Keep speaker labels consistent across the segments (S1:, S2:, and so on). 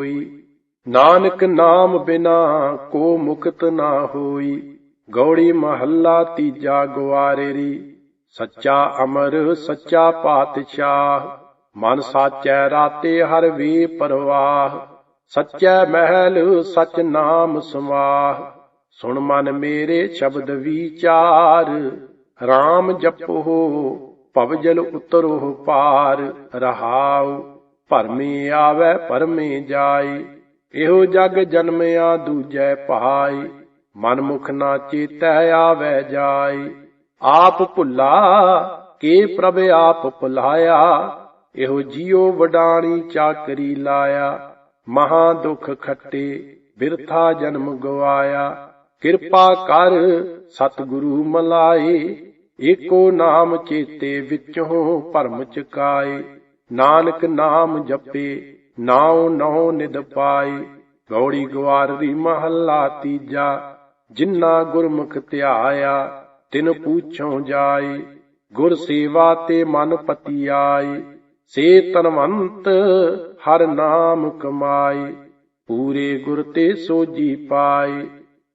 S1: ਹੋਈ। ਨਾਨਕ ਨਾਮ ਬਿਨਾ ਕੋ ਮੁਕਤ ਨਾ ਹੋਈ। ਗੌੜੀ ਮਹੱਲਾ ਤੀਜਾ ਗਵਾਰੇਰੀ ਸੱਚਾ ਅਮਰ, ਸੱਚਾ ਪਾਤਸ਼ਾਹ। ਮਨ ਸਾਚੈ ਰਾਤੇ ਹਰ ਵੀ ਪਰਵਾਹ। ਸੱਚੈ ਮਹਿਲ, ਸਚ ਨਾਮ ਸਮਾਹ ਸੁਣ ਮਨ ਮੇਰੇ ਸ਼ਬਦ ਵਿਚਾਰ। RAM ਜਪੋ ਭਵਜਲ ਉਤਰੋ ਪਾਰ। ਰਹਾਉ ਭਰਮੇ ਆਵੈ ਪਰਮੇ ਜਾਏ ਇਹੋ ਜਗ ਜਨਮਿਆ ਦੂਜੈ ਭਾਈ ਮਨ ਮੁਖ ਨਾ ਚੇਤੈ ਆਵੈ ਜਾਈ। ਆਪ ਭੁੱਲਾ, ਕੇ ਪ੍ਰਭ ਆਪ ਭੁਲਾਇਆ। ਇਹੋ ਜੀਉ ਵਡਾਣੀ ਚਾਕਰੀ ਲਾਇਆ। ਮਹਾ ਦੁਖ ਖੱਟੇ ਬਿਰਥਾ ਜਨਮ ਗਵਾਇਆ। ਕਿਰਪਾ ਕਰ ਸਤਿਗੁਰੂ ਮਲਾਏ। ਏਕੋ ਨਾਮ ਚੇਤੇ ਵਿੱਚੋਂ ਭਰਮ ਚੁਕਾਏ। ਨਾਨਕ ਨਾਮ ਜਪੇ, ਨਾਉ ਨਉ ਨਿਦ ਪਾਏ, ਗੌੜੀ ਗਵਾਰੀ ਮਹੱਲਾ ਤੀਜਾ ਜਿਨ੍ਹਾਂ ਗੁਰਮੁਖ ਧਿਆਇਆ, ਤਿਨ ਪੂਛੋਂ ਜਾਏ, ਗੁਰ ਸੇਵਾ ਤੇ ਮਨ ਪਤੀ ਆਏ ਸੇ ਤਨਵੰਤ ਹਰ ਨਾਮ ਕਮਾਏ, ਪੂਰੇ ਗੁਰ ਤੇ ਸੋਜੀ ਪਾਏ,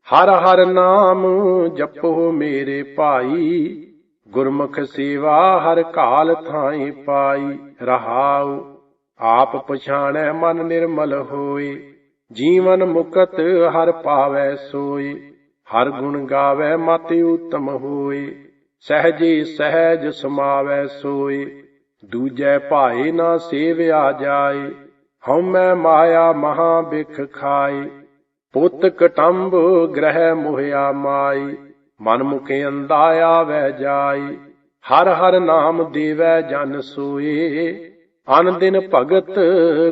S1: ਹਰ ਹਰ ਨਾਮ ਜਪੋ ਮੇਰੇ ਭਾਈ ਗੁਰਮੁਖ ਸੇਵਾ ਹਰ ਕਾਲ ਥਾਈ ਪਾਈ ਰਹਾਉ, ਆਪ ਪਛਾਣੈ ਮਨ ਨਿਰਮਲ ਹੋਏ ਜੀਵਨ ਮੁਕਤ ਹਰ ਪਾਵੈ ਸੋਏ ਹਰ ਗੁਣ ਗਾਵੈ ਮਤਿ ਉਤਮ ਹੋਏ ਸਹਜੇ ਸਹਿਜ ਸਮਾਵੈ ਸੋਏ ਦੂਜੈ ਭਾਏ ਨਾ ਸੇਵਿਆ ਜਾਏ ਹਉਮੈ ਮਾਇਆ ਮਹਾ ਬਿਖ ਖਾਏ ਪੁੱਤ ਕਟੰਬ ਗ੍ਰਹਿ ਮੋਹਿਆ ਮਾਈ ਮਨ ਮੁਖੇ ਅੰਦਾ ਆਵੈ ਜਾਏ ਹਰ ਹਰ ਨਾਮ ਦੇਵੈ ਜਨ ਸੋਏ ਅਨ ਦਿਨ ਭਗਤ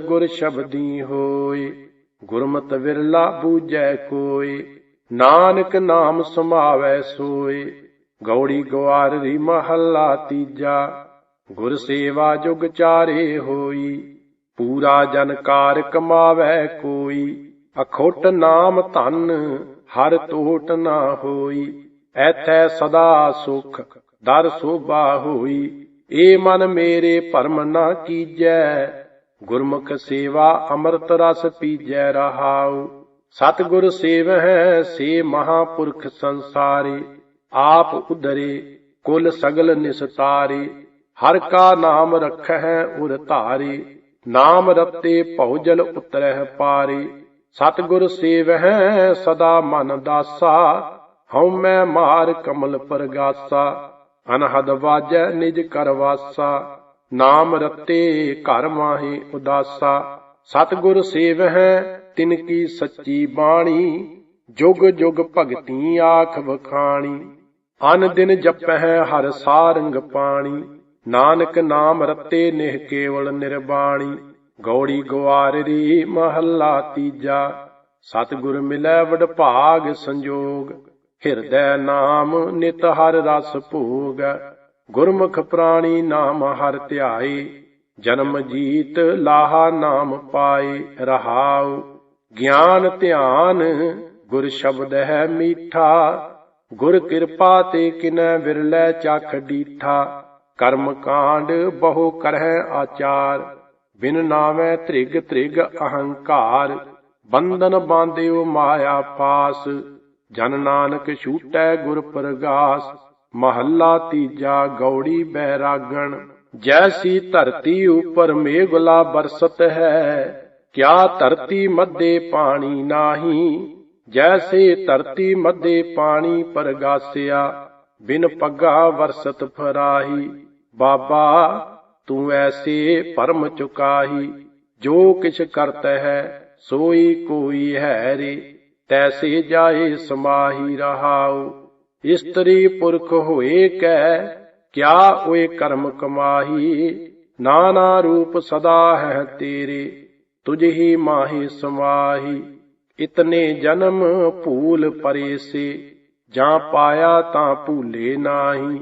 S1: ਗੁਰ ਸ਼ਬਦੀ ਹੋਏ ਗੁਰਮਤਿ ਵਿਰਲਾ ਬੂਝੈ ਕੋਏ ਨਾਨਕ ਨਾਮ ਸਮਾਵੈ ਸੋਏ ਗੌੜੀ ਗਵਾਰੀ ਮਹੱਲਾ ਤੀਜਾ। ਗੁਰ ਸੇਵਾ ਜੁਗ ਚਾਰੇ ਹੋਈ, ਪੂਰਾ ਜਨਕਾਰ ਕਮਾਵੈ ਕੋਈ। ਅਖੋਟ ਨਾਮ ਧਨ, ਹਰ ਟੋਟ ਨਾ ਹੋਈ। ਐਥੈ ਸਦਾ ਸੁਖ, ਦਰ ਸੋਭਾ ਹੋਈ। ਏ ਮਨ ਮੇਰੇ ਭਰਮ ਨਾ ਕੀਜੈ, ਗੁਰਮੁਖ ਸੇਵਾ ਅੰਮ੍ਰਿਤ ਰਸ ਪੀਜੈ ਰਹਾਉ। ਸਤਿਗੁਰ ਸੇਵਹਿ ਸੇ ਮਹਾਪੁਰਖ ਸੰਸਾਰੇ, ਆਪ ਉਧਰੇ, ਕੁਲ ਸਗਲ ਨਿਸਤਾਰੇ। ਹਰ ਕਾ ਨਾਮ ਰਖਹਿ ਉਰ ਧਾਰੇ, ਨਾਮ ਰਤੇ ਭਉਜਲ ਉਤਰਹਿ ਪਾਰੇ। ਸਤਿਗੁਰ ਸੇਵਹਿ ਸਦਾ ਮਨ ਦਾਸਾ ਹਉ ਮੈਂ ਮਾਰ ਕਮਲ ਪਰਗਾਸਾ, ਅਨਹਦ ਵਾਜੈ ਨਿਜ ਕਰਵਾਸਾ ਨਾਮ ਰਤੇ ਘਰ ਮਾਹੀ ਉਦਾਸਾ। ਸਤਿਗੁਰ ਸੇਵਹਿ ਤਿਨ ਕੀ ਸੱਚੀ ਬਾਣੀ, ਜੁਗ ਜੁਗ ਭਗਤੀ ਆਖ ਵਖਾਣੀ। ਅਨ ਦਿਨ ਜਪਹਿ ਹਰ ਸਾਰੰਗ ਪਾਣੀ, ਨਾਨਕ ਨਾਮ ਰਤੇ ਨਿਹ ਕੇਵਲ ਨਿਰਬਾਣੀ। ਗੌੜੀ ਗਵਾਰੀ ਮਹੱਲਾ ਤੀਜਾ, ਸਤਿਗੁਰ ਮਿਲੈ ਵਡ ਭਾਗ ਸੰਜੋਗ। ਹਿਰਦੈ ਨਾਮ ਨਿਤ ਹਰ ਰਸ ਭੋਗ, ਗੁਰਮੁਖ ਪ੍ਰਾਣੀ ਨਾਮ ਹਰ ਧਿਆਏ, ਜਨਮ ਜੀਤ ਲਾਹਾ ਨਾਮ ਪਾਏ ਰਹਾਉ, ਗਿਆਨ ਧਿਆਨ ਗੁਰ ਸ਼ਬਦ ਹੈ ਮੀਠਾ, ਗੁਰ ਕਿਰਪਾ ਤੇ ਕਿਨੈ ਵਿਰਲੇ ਚਖ ਡੀਠਾ, ਕਰਮ ਕਾਂਡ ਬਹੁ ਕਰਹਿ ਆਚਾਰ, ਬਿਨ ਨਾਵੇਂ ਤ੍ਰਿਗ ਤ੍ਰਿਗ ਅਹੰਕਾਰ, ਬੰਧਨ ਬਾਂਧਿਓ ਮਾਇਆ ਪਾਸ ਜਨ ਨਾਨਕ ਛੂਟੈ ਗੁਰ ਪ੍ਰਗਾਸ, ਮਹੱਲਾ ਤੀਜਾ ਗੌੜੀ ਬਹਿਰਾਗਣ ਜੈਸੀ ਧਰਤੀ ਉਪਰ ਮੇਘਲਾ ਬਰਸਤ ਹੈ, ਕਿਆ ਧਰਤੀ ਮੱਦੇ ਪਾਣੀ ਨਾਹੀ? ਜੈਸੇ ਧਰਤੀ ਮੱਦੇ ਪਾਣੀ ਪਰਗਾਸਿਆ, ਬਿਨ ਪੱਗਾ ਵਰਸਤ ਫਰਾਹੀ। ਬਾਬਾ, ਤੂੰ ਐਸੇ ਪਰਮ ਚੁਕਾਹੀ, ਜੋ ਕਿਛ ਕਰਤ ਹੈ, ਸੋਈ ਕੋਈ ਹੈ ਰੇ। ਤੈਸੇ ਜਾਏ ਸਮਾਹੀ ਰਹਾਉ, ਇਸਤਰੀ ਪੁਰਖ ਹੋਏ ਕੈ, ਕਿਆ ਓਏ ਕਰਮ ਕਮਾਹੀ? ਨਾਨਾ ਰੂਪ ਸਦਾ ਹੈ ਤੇਰੇ, ਤੁਝ ਹੀ ਮਾਹੀ ਸਮਾਹੀ। ਇਤਨੇ ਜਨਮ ਭੂਲ ਪਰੇ ਸੇ ਜਾਂ ਪਾਇਆ ਤਾਂ ਭੂਲੇ ਨਾਹੀ।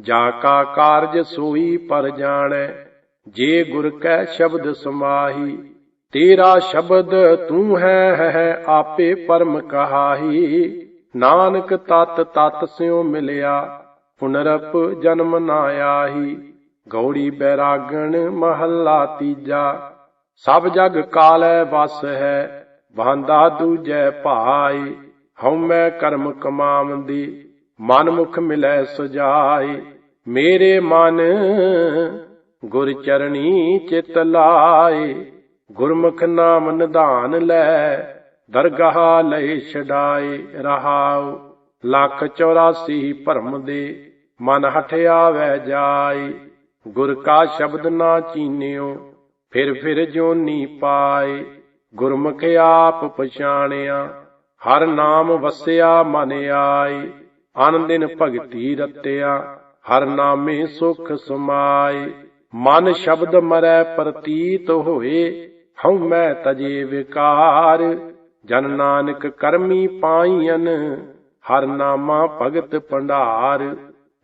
S1: ਜਾ ਕਾ ਕਾਰਜ ਸੋਈ ਪਰ ਜਾਣੈ, ਜੇ ਗੁਰ ਕੈ ਸ਼ਬਦ ਸਮਾਹੀ। ਤੇਰਾ ਸ਼ਬਦ ਤੂੰ ਹੈ ਹੈ ਆਪੇ ਪਰਮ ਕਹਾਹੀ। ਨਾਨਕ ਤਤ ਤਤ ਸਿਉ ਮਿਲਿਆ, ਪੁਨਰਪ ਜਨਮ ਨਾ ਆਹੀ। ਗੌੜੀ ਬੈਰਾਗਣ ਮਹੱਲਾ ਤੀਜਾ, ਸਭ ਜਗ ਕਾਲੈ ਵਸ ਹੈ ਬਾਂਦਾ ਦੂਜੈ ਭਾਈ। ਹਉਮੈ ਕਰਮ ਕਮਾਵੰਦੀ ਮਨ ਮੁਖ ਮਿਲੈ ਸੁਜਾਈ। ਮੇਰੇ ਮਨ ਗੁਰ ਚਰਣੀ ਚਿਤ ਲਾਏ ਗੁਰਮੁਖ ਨਾਮ ਨਿਧਾਨ ਲੈ, ਦਰਗਾਹ ਲਈ ਛਡਾਏ ਰਹਾਉ। ਲੱਖ 84 ਭਰਮ ਦੇ, ਮਨ ਹਟਿਆ ਵੈ ਜਾਏ। ਗੁਰ ਕਾ ਸ਼ਬਦ ਨਾ ਚੀਨਿਓ, ਫਿਰ ਫਿਰ ਜੋਨੀ ਪਾਏ। ਗੁਰਮੁਖ ਆਪ ਪਛਾਣਿਆ, ਹਰ ਨਾਮ ਵਸਿਆ ਮਨ ਆਈ ਅਨ ਦਿਨ ਭਗਤੀ ਰਤਿਆ, ਹਰ ਨਾਮੇ ਸੁਖ ਸਮਾਏ। ਮਨ ਸ਼ਬਦ ਮਰੈ ਪ੍ਰਤੀਤ ਹੋਏ ਹਉ ਮੈਂ ਤਜੇ ਵਿਕਾਰ, ਜਨ ਨਾਨਕ ਕਰਮੀ ਪਾਈਨ ਹਰ ਨਾਮਾ ਭਗਤ ਭੰਡਾਰ,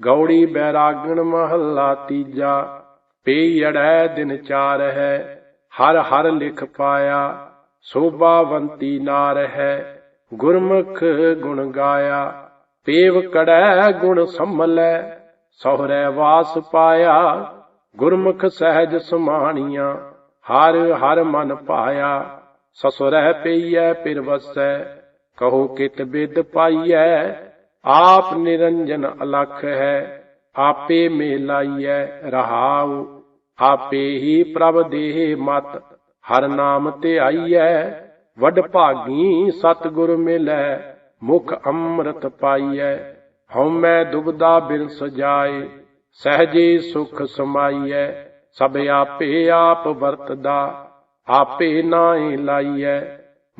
S1: ਗੌੜੀ ਬੈਰਾਗਣ ਮਹੱਲਾ ਤੀਜਾ ਪੇੜੈ ਦਿਨ ਚਾਰ ਹੈ ਹਰ ਹਰ ਲਿਖ ਪਾਇਆ, ਸੋਭਾਵੰਤੀ ਨਾਰ ਹੈ ਗੁਰਮੁਖ ਗੁਣ ਗਾਇਆ, ਪੇਵ ਕੜੈ ਗੁਣ ਸੰਮਲੈ ਸਹੁਰੈ ਵਾਸ ਪਾਇਆ, ਗੁਰਮੁਖ ਸਹਿਜ ਸਮਾਣੀਆਂ ਹਰ ਹਰ ਮਨ ਪਾਇਆ ਸਸੁਰੈ ਪਈਐ, ਪਿਰ ਵਸੈ, ਕਹੋ ਕਿਤ ਬਿਦ ਪਾਈਐ, ਆਪ ਨਿਰੰਜਨ ਅਲਖ ਹੈ, ਆਪੇ ਮੇਲਾਈਐ ਰਹਾਉ, ਆਪੇ ਹੀ ਪ੍ਰਭ ਦੇਹ ਮਤ, ਹਰ ਨਾਮ ਤੇ ਆਈਐ, ਵਡ ਭਾਗੀ ਸਤਿਗੁਰ ਮਿਲੈ, ਮੁਖ ਅੰਮ੍ਰਿਤ ਪਾਈਐ, ਹਉਮੈ ਦੁਬਦਾ ਬਿਨ ਸਜਾਏ ਸਹਜੇ ਸੁਖ ਸਮਾਈਐ ਸਭ ਆਪੇ ਆਪ ਵਰਤਦਾ, ਆਪੇ ਨਾਹੀ ਲਾਈਐ।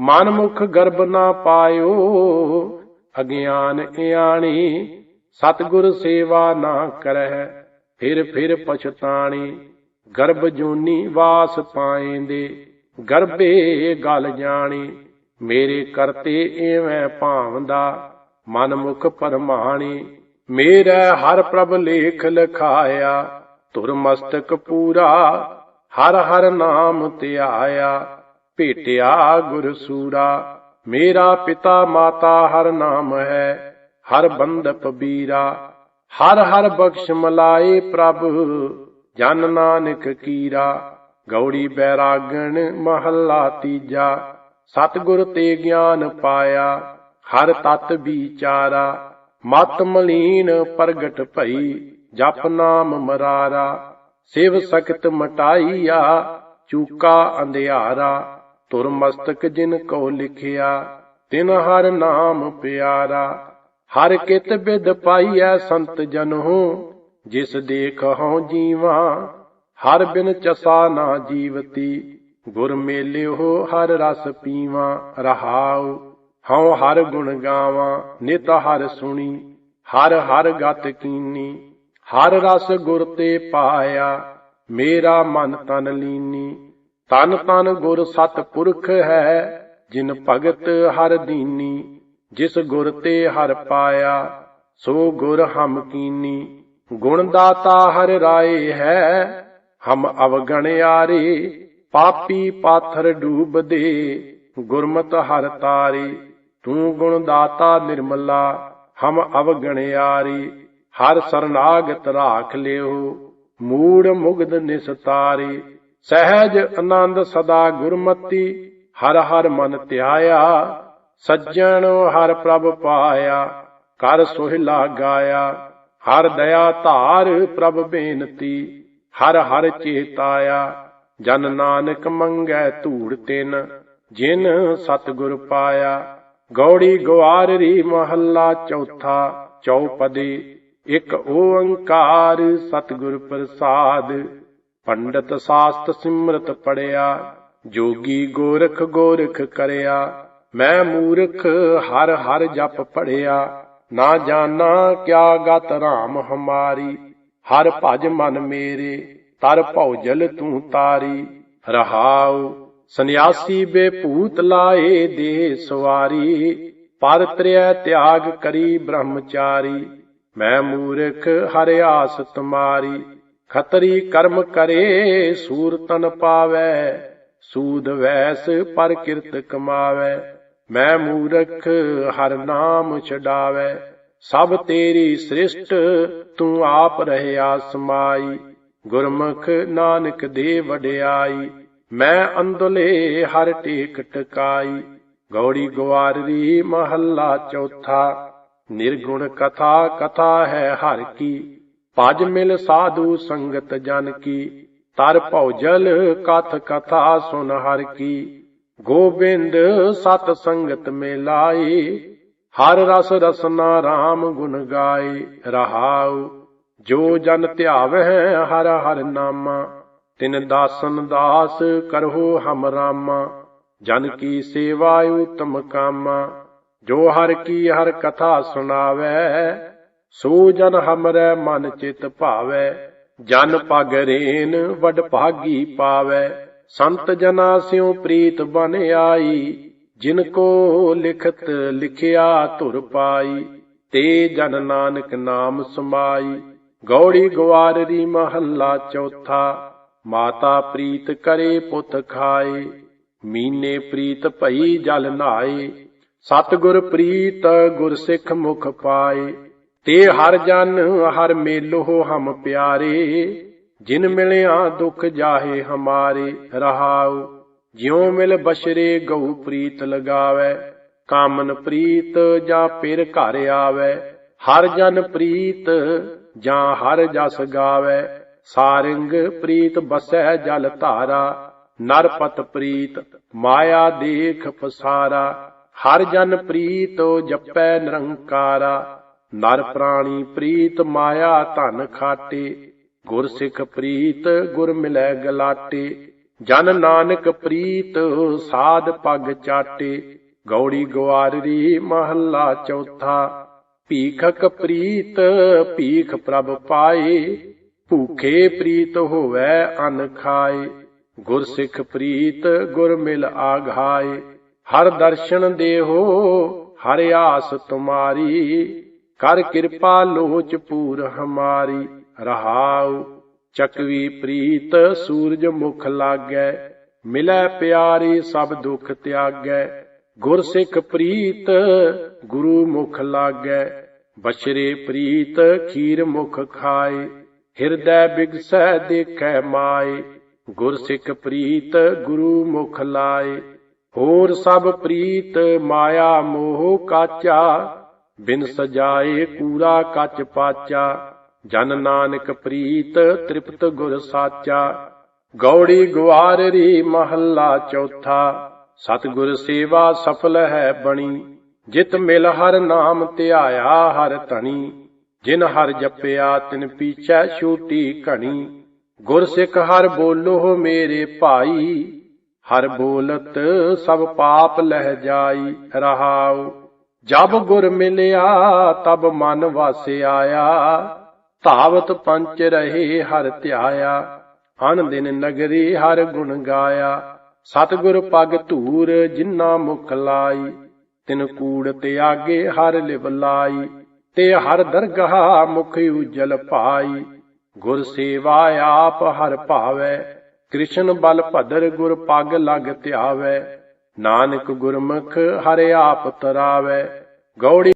S1: ਮਨ ਮੁਖ ਗਰਬ ਨਾ ਪਾਇਓ, ਅਗਿਆਨ ਇਆਣੀ, ਸਤਿਗੁਰ ਸੇਵਾ ਨਾ ਕਰਹਿ। ਫਿਰ ਫਿਰ ਪਛਤਾਣੀ ਗਰਭ ਜੂਨੀ ਵਾਸ ਪਾਏਂਦੇ ਗਰਭੇ ਗਲ ਜਾਣੀ। ਮੇਰੇ ਕਰਤੇ ਐਵੇਂ ਭਾਵਦਾ ਮਨ ਮੁਖ ਪਰਮਾਣੀ। ਮੇਰਾ ਹਰ ਪ੍ਰਭ ਲੇਖ ਲਖਾਇਆ ਧੁਰ ਮਸਤਕ ਪੂਰਾ, ਹਰ ਹਰ ਨਾਮ ਧਿਆਇਆ ਭੇਟਿਆ ਗੁਰ ਸੂਰਾ, ਮੇਰਾ ਪਿਤਾ ਮਾਤਾ ਹਰ ਨਾਮ ਹੈ, ਹਰ ਬੰਦਪ ਬੀਰਾ। ਹਰ ਹਰ ਬਖਸ਼ ਮਲਾਏ ਪ੍ਰਭ, ਜਨ ਨਾਨਕ ਕੀਰਾ। ਗੌੜੀ ਬੈਰਾਗਣ ਮਹੱਲਾ ਤੀਜਾ, ਸਤਿਗੁਰ ਤੇ ਗਿਆਨ ਪਾਇਆ, ਹਰ ਤਤ ਵਿਚਾਰਾ। ਮਤ ਮਲੀਨ ਪ੍ਰਗਟ ਭਈ ਜਪ ਨਾਮ ਮਰਾਰਾ, ਸਿਵ ਸਖਤ ਮਟਾਈਆ, ਚੂਕਾ ਅੰਧਿਆਰਾ ਤੁਰ ਮਸਤਕ ਜਿਨ ਕੋ ਲਿਖਿਆ, ਤਿਨ ਹਰ ਨਾਮ ਪਿਆਰਾ। ਹਰ ਕਿਤ ਬਿਦ ਪਾਈਐ ਸੰਤ ਜਨ ਜਨੋ ਜਿਸ ਦੇਖ ਹਉ ਜੀਵਾ, ਹਰ ਬਿਨ ਚਸਾ ਨਾ ਜੀਵਤੀ। ਗੁਰ ਮੇਲਿਓ ਹਰ ਰਸ ਪੀਵਾ, ਰਹਾਉ, ਹਉ ਹਰ ਗੁਣ ਗਾਵਾਂ, ਨਿਤ ਹਰ ਸੁਣੀ, ਹਰ ਹਰ ਗਤ ਕੀਨੀ। ਹਰ ਰਸ ਗੁਰ ਤੇ ਪਾਇਆ, ਮੇਰਾ ਮਨ ਤਨ ਲੀਨੀ। ਤਨ ਤਨ ਗੁਰ ਸਤ ਪੁਰਖ ਹੈ, ਜਿਨ ਭਗਤ ਹਰ ਦੀਨੀ। ਜਿਸ ਗੁਰ ਤੇ ਹਰ ਪਾਇਆ, ਸੋ ਗੁਰ ਹਮ ਕੀਨੀ। ਗੁਣ ਦਾਤਾ ਹਰ ਰਾਏ ਹੈ, ਹਮ ਅਵਗਣਿਆਰੇ ਪਾਪੀ ਪਾਥਰ ਡੂਬਦੇ, ਗੁਰਮਤ ਹਰ ਤਾਰੇ। ਤੂੰ ਗੁਣ ਦਾਤਾ ਨਿਰਮਲਾ, ਹਮ ਅਵਗਣਿਆਰੀ ਹਰ ਸਰਨਾਗਤ ਰਾਖ ਲਿਓ, ਮੂੜ ਮੁਗਦ ਨਿਸਤਾਰੀ ਸਹਿਜ ਆਨੰਦ ਸਦਾ ਗੁਰਮਤੀ, ਹਰ ਹਰ ਮਨ ਧਿਆਇਆ, ਸੱਜਣ ਹਰ ਪ੍ਰਭ ਪਾਇਆ, ਕਰ ਸੋਹਿਲਾ ਗਾਇਆ ਹਰ ਦਇਆ ਧਾਰ ਪ੍ਰਭ ਬੇਨਤੀ, ਹਰ ਹਰ ਚੇਤਾਇਆ, ਜਨ ਨਾਨਕ ਮੰਗੈ ਧੂੜ ਤਿਨ, ਜਿਨ ਸਤਿਗੁਰ ਪਾਇਆ, ਗੌੜੀ ਗਵਾਰਰੀ ਮਹੱਲਾ ਚੌਥਾ ਚੌਪਦੀ। ਇੱਕ ਓੰਕਾਰ ਸਤਿਗੁਰ ਪ੍ਰਸਾਦ। ਪੰਡਤ ਸਾਸਤ ਸਿਮਰਤ ਪੜਿਆ, ਜੋਗੀ ਗੋਰਖ ਗੋਰਖ ਕਰਿਆ। ਮੈਂ ਮੂਰਖ ਹਰ ਹਰ ਜਪ ਪੜਿਆ, ਨਾ ਜਾਣਾ ਕਿਆ ਗਤ ਰਾਮ ਹਮਾਰੀ। ਹਰ ਭਜ ਮਨ ਮੇਰੇ, ਤਰ ਭਉਜਲ ਤੂੰ ਤਾਰੀ। ਰਹਾਉ ਸੰਿਆਸੀ ਬੇਭੂਤ ਲਾਏ ਦੇ ਸਵਾਰੀ। ਪਰ ਤ੍ਰਿਆ ਤਿਆਗ ਕਰੀ ਬ੍ਰਹਮਚਾਰੀ। ਮੈਂ ਮੂਰਖ, ਹਰਿ ਆਸ ਤੁਮਾਰੀ ਖਤਰੀ ਕਰਮ ਕਰੇ ਸੂਰ ਤਨ ਪਾਵੈ। ਸੂਦ ਵੈਸ ਪਰ ਕਿਰਤ ਕਮਾਵੈ। ਮੈਂ ਮੂਰਖ, ਹਰ ਨਾਮ ਛਡਾਵੈ। ਸਭ ਤੇਰੀ ਸ੍ਰਿਸ਼ਟ, ਤੂੰ ਆਪ ਰਹਿਆ ਸਮਾਈ ਗੁਰਮੁਖ ਨਾਨਕ ਦੇ ਵਡਿਆਈ। ਮੈਂ ਅੰਦਲੇ, ਹਰ ਟੇਕ ਟਕਾਈ। ਗੌੜੀ ਗਵਾਰੀ ਮਹੱਲਾ ਚੌਥਾ। ਨਿਰਗੁਣ ਕਥਾ ਕਥਾ ਹੈ ਹਰ ਕੀ। ਭਜ ਮਿਲ ਸਾਧੂ ਸੰਗਤ ਜਨ ਕੀ। ਤਰ ਭੌਜਲ ਕਥ ਕਥਾ ਸੁਨ ਹਰ ਕੀ। ਗੋਬਿੰਦ ਸਤ ਸੰਗਤ ਮੇ ਲਾਈ ਹਰ ਰਸ ਰਸਨਾ RAM ਗੁਣ ਗਾਏ ਰਹਾਉ, ਜੋ ਜਨ ਧਿਆਵਹਿ ਹਰ ਹਰ ਨਾਮਾ। ਤਿਨ ਦਾਸਨ ਦਾਸ ਕਰਹੁ ਹਮ ਰਾਮਾ। ਜਨ ਕੀ ਸੇਵਾ ਉਤਮ ਕਾਮਾ। ਜੋ ਹਰ ਕੀ ਹਰ ਕਥਾ ਸੁਣਾਵੈ ਸੋ ਜਨ ਹਮਰੈ ਮਨ ਚਿਤ ਭਾਵੈ, ਜਨ ਪਗ ਰੇਨ ਵਡ ਭਾਗੀ ਪਾਵੈ। ਸੰਤ ਜਨਾ ਸਿਉ ਪ੍ਰੀਤ ਬਨ ਆਈ, ਜਿਨ ਕੋ ਲਿਖਤ ਲਿਖਿਆ ਧੁਰ ਪਾਈ। ਤੇ ਜਨ ਨਾਨਕ ਨਾਮ ਸਮਾਈ, ਗੌੜੀ ਗਵਾਰੀ ਮਹੱਲਾ ਚੌਥਾ। ਮਾਤਾ ਪ੍ਰੀਤ ਕਰੇ ਪੁੱਤ ਖਾਏ, ਮੀਨੇ ਪ੍ਰੀਤ ਭਈ ਜਲ ਨਾਏ। ਸਤਿਗੁਰ ਪ੍ਰੀਤ, ਗੁਰ ਸਿੱਖ ਮੁਖ ਪਾਏ। ਤੇ ਹਰ ਜਨ, ਹਰ ਮੇਲੋ ਹਮ ਪਿਆਰੇ। ਜਿਨ ਮਿਲਿਆ ਦੁਖ ਜਾਹੇ ਹਮਾਰੇ, ਰਹਾਉ। ਜਿਉ ਮਿਲ ਬਸ਼ਰੇ ਗਉ ਪ੍ਰੀਤ ਲਗਾਵੇ। ਕਾਮਨ ਪ੍ਰੀਤ ਜਾਂ ਪਿਰ ਘਰ ਆਵੇ। ਹਰ ਜਨ ਪ੍ਰੀਤ ਜਾਂ ਹਰ ਜਸ ਗਾਵੇ। ਸਾਰਿੰਗ ਪ੍ਰੀਤ ਬਸੈ ਜਲ ਧਾਰਾ। ਨਰਪਤ ਪ੍ਰੀਤ, ਮਾਇਆ ਦੇਖ ਪਸਾਰਾ। ਹਰ ਜਨ ਪ੍ਰੀਤ ਜਪੈ ਨਿਰੰਕਾਰਾ, ਨਰ ਪ੍ਰਾਣੀ ਪ੍ਰੀਤ ਮਾਇਆ ਧਨ ਖਾਟੇ ਗੁਰ ਸਿੱਖ ਪ੍ਰੀਤ ਗੁਰ ਮਿਲੈ ਗਲਾਟੇ, ਜਨ ਨਾਨਕ ਪ੍ਰੀਤ ਸਾਧ ਪਗ ਚਾਟੇ, ਗੌੜੀ ਗਵਾਰੀ ਮਹੱਲਾ ਚੌਥਾ, ਭੀਖਕ ਪ੍ਰੀਤ ਭੀਖ ਪ੍ਰਭ ਪਾਏ, ਭੂਖੇ ਪ੍ਰੀਤ ਹੋਵੈ ਅਨ ਖਾਏ ਗੁਰ ਸਿੱਖ ਪ੍ਰੀਤ ਗੁਰ ਮਿਲ ਆਘਾਏ। ਹਰ ਦਰਸ਼ਨ ਦੇਹੋ, ਹਰ ਆਸ ਤੁਮਾਰੀ। ਕਰ ਕਿਰਪਾ ਲੋਚ ਪੂਰ ਹਮਾਰੀ। ਰਹਾਉ, ਚਕਵੀ ਪ੍ਰੀਤ, ਸੂਰਜ ਮੁਖ ਲਾਗੈ। ਮਿਲੈ ਪਿਆਰੀ ਸਭ ਦੁਖ ਤਿਆਗੈ। ਗੁਰ ਸਿੱਖ ਪ੍ਰੀਤ, ਗੁਰੂ ਮੁਖ ਲਾਗੈ। ਬਛਰੇ ਪ੍ਰੀਤ, ਖੀਰ ਮੁਖ ਖਾਏ। ਹਿਰਦੈ ਬਿਗਸੈ ਦੇਖੈ ਮਾਏ। ਗੁਰ ਸਿੱਖ ਪ੍ਰੀਤ, ਗੁਰੂ ਮੁਖ ਲਾਏ। ਹੋਰ ਸਭ ਪ੍ਰੀਤ ਮਾਇਆ ਮੋਹ ਕਾਚਾ, ਬਿਨ ਸਜਾਏ ਕੂੜਾ ਕੱਚ ਪਾਚਾ, ਜਨ ਨਾਨਕ ਪ੍ਰੀਤ ਤ੍ਰਿਪਤ ਗੁਰ ਸਾਚਾ। ਗੌੜੀ ਗਵਾਰੀ ਮਹੱਲਾ ਚੌਥਾ, ਸਤਿਗੁਰ ਸੇਵਾ ਸਫਲ ਹੈ ਬਣੀ। ਜਿਤ ਮਿਲ ਹਰ ਨਾਮ ਧਿਆਇਆ ਹਰ ਧਣੀ। ਜਿਨ ਹਰ ਜਪਿਆ ਤਿਨ ਪੀਛੈ ਛੂਟੀ ਘਣੀ। ਗੁਰ ਸਿੱਖ ਹਰ ਬੋਲੋ ਮੇਰੇ ਭਾਈ। ਹਰ ਬੋਲਤ ਸਭ ਪਾਪ ਲਹਿ ਜਾਈ ਰਹਾਉ। ਜਬ ਗੁਰ ਮਿਲਿਆ, ਤਬ ਮਨ ਵਾਸੇ ਆਇਆ ਧਾਵਤ ਪੰਚ ਰਹੇ, ਹਰ ਧਿਆਇਆ। ਅਨ ਦਿਨ ਨਗਰੀ, ਹਰ ਗੁਣ ਗਾਇਆ। ਸਤਿਗੁਰ ਪਗ ਧੂਰ, ਜਿਨ੍ਹਾਂ ਮੁਖ ਲਾਈ। ਤਿਨ ਕੂੜ ਤੇ ਆਗੇ, ਹਰ ਲਿਵ ਲਾਈ। ਤੇ ਹਰ ਦਰਗਾਹ ਮੁਖ ਉਜਲ ਭਾਈ ਗੁਰ ਸੇਵਾ ਆਪ ਹਰ ਭਾਵੈ। ਕ੍ਰਿਸ਼ਨ ਬਲ ਭਦਰ ਗੁਰ ਪੱਗ ਲਗ ਧਿਆਵੈ। ਨਾਨਕ ਗੁਰਮੁਖ ਹਰਿ ਆਪ ਤਰਾਵੈ। ਗੌੜੀ